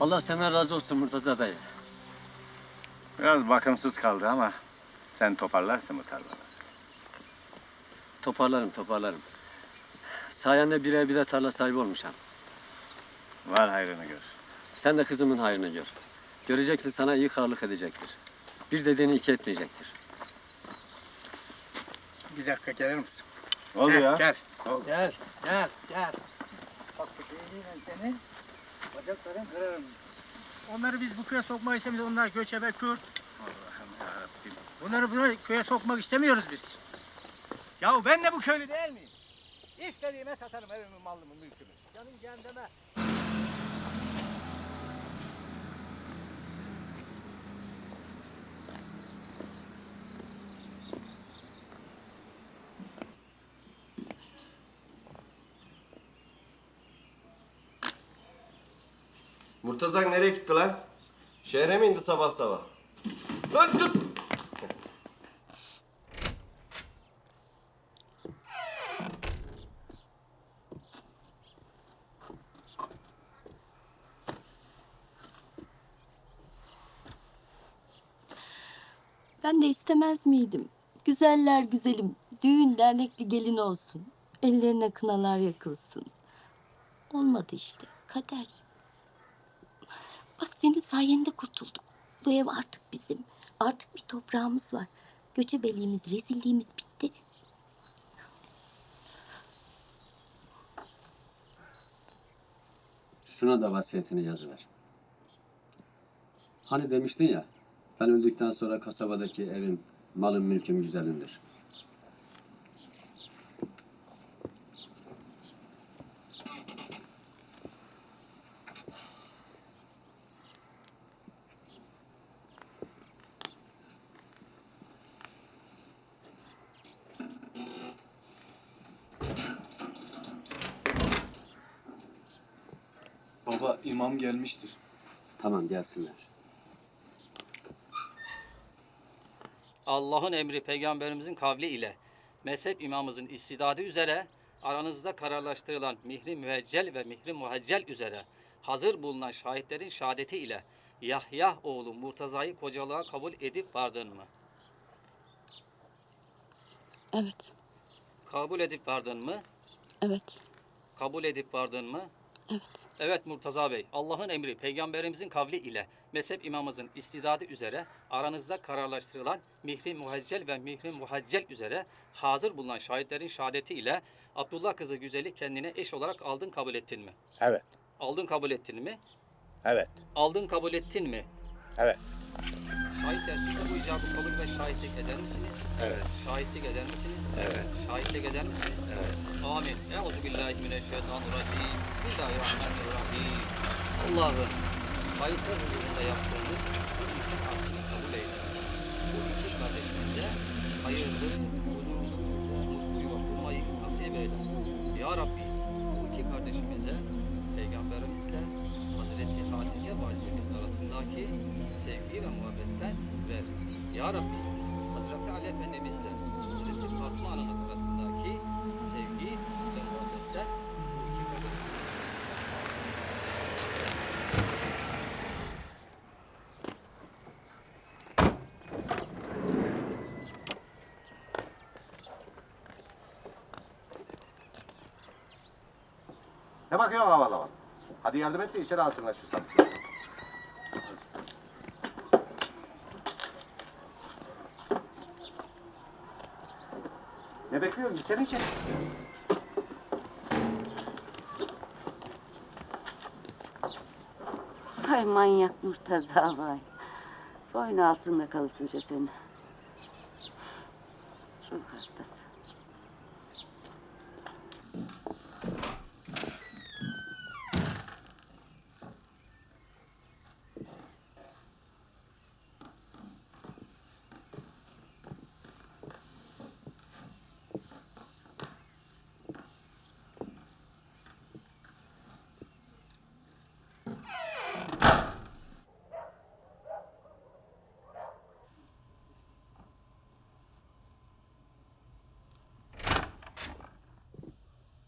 Allah senden razı olsun Murtaza dayı. Biraz bakımsız kaldı ama sen toparlarsın bu tarlaları. Toparlarım toparlarım. Sayende birer birer tarla sahibi olmuşam. Var hayrını gör. Sen de kızımın hayrını gör. Göreceksin sana iyi karlık edecektir. Bir dediğini iki etmeyecektir. Bir dakika gelir misin? Ne oldu gel, ya? Gel. Gel. Gel. Gel. Bak bakayım ben seni. Bacakların kırarım. Onları biz bu köye sokmak istemiyoruz. Onlar göçebe Kürt. Allah'ım yarabbim. Bunları buna köye sokmak istemiyoruz biz. Ya ben de bu köylü değil miyim? İstediğime satarım evimi, malımı, mülkümü. Canım cehenneme. Murtazak nereye gitti lan? Şehre mi indi sabah sabah? Lan tut! Ben de istemez miydim? Güzeller güzelim, düğün dernekli gelin olsun. Ellerine kınalar yakılsın. Olmadı işte, kader. Bak senin sayende kurtulduk. Bu ev artık bizim. Artık bir toprağımız var. Göçebeliğimiz, rezilliğimiz bitti. Şuna da vasiyetini yazıver. Hani demiştin ya, ben öldükten sonra kasabadaki evim, malım, mülküm güzelindir. Baba imam gelmiştir. Tamam gelsinler. Allah'ın emri peygamberimizin kavli ile mezhep imamımızın istidadı üzere aranızda kararlaştırılan mihri müeccel ve mihri muhaccel üzere hazır bulunan şahitlerin şehadeti ile Yahya oğlu Murtaza'yı kocalığa kabul edip vardın mı? Evet, Kabul edip vardın mı? evet, Kabul edip vardın mı? Evet. Evet Murtaza Bey, Allah'ın emri peygamberimizin kavli ile mezhep imamımızın istidadı üzere aranızda kararlaştırılan mihri muhaccel ve mihri muhaccel üzere hazır bulunan şahitlerin şehadeti ile Abdullah kızı güzeli kendine eş olarak aldın kabul ettin mi? Evet. Aldın kabul ettin mi? Evet. Aldın kabul ettin mi? Evet. Şahitler size bu icabı kabul ve şahitlik eder misiniz? Evet. Şahitlik eder misiniz? Evet. Şahitlik eder misiniz? Evet. Amin. Euzubillahimineşşeytanirracim. Bismillahirrahmanirrahim. Allah'ım şahitler huzurunda yaptığımız bu iki hakkını kabul eyle. Bu iki kardeşimize hayırlı, huzurlu, mutlu yuva kurmayı nasip eyle. Ya Rabbi bu iki kardeşimize Peygamberimizle Hazreti Hatice validemiz arasındaki sevgi ve muhabbetten ver. Ya Rabbi Hazreti Ali Efendimizle Hazreti Fatıma Hanım'ın arasındaki sevgi ve muhabbetten bu iki kardeşimize Ne bakıyorsun havalı havalı? Hadi yardım et de içeri alsınlar şu sapıkları. Ne bekliyorsun? Gitsene içeri. Vay manyak Murtaza vay. Boynu altında kalısınca seni. Ruh hastası.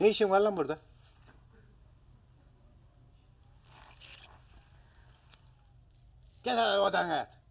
Ne işin var lan burada? Gel odana yat.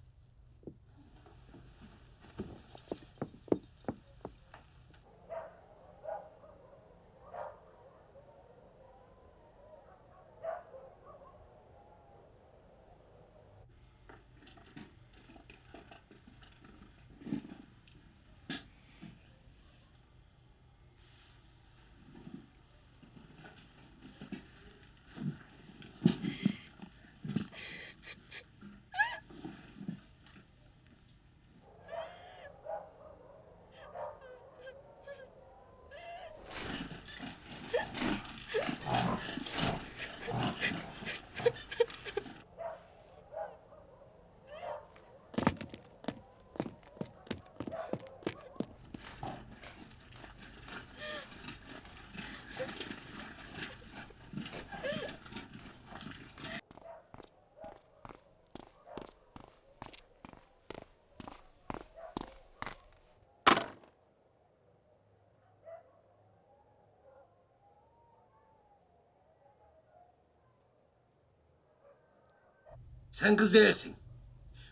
Sen kız değilsin.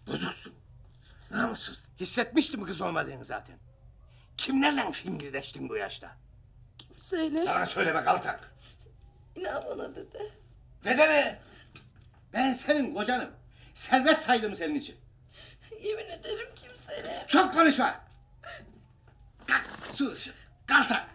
Bozuksun. Namussuz. Hissetmiştim kız olmadığını zaten. Kimlerle fingirdeştin bu yaşta? Söyle. Bana söyle be kaltak. İnan bana dede. Dede mi? Ben senin kocanım. Servet saydım senin için. Yemin ederim kimseyle. Çok konuşma. Kalk, sus. Kaltak.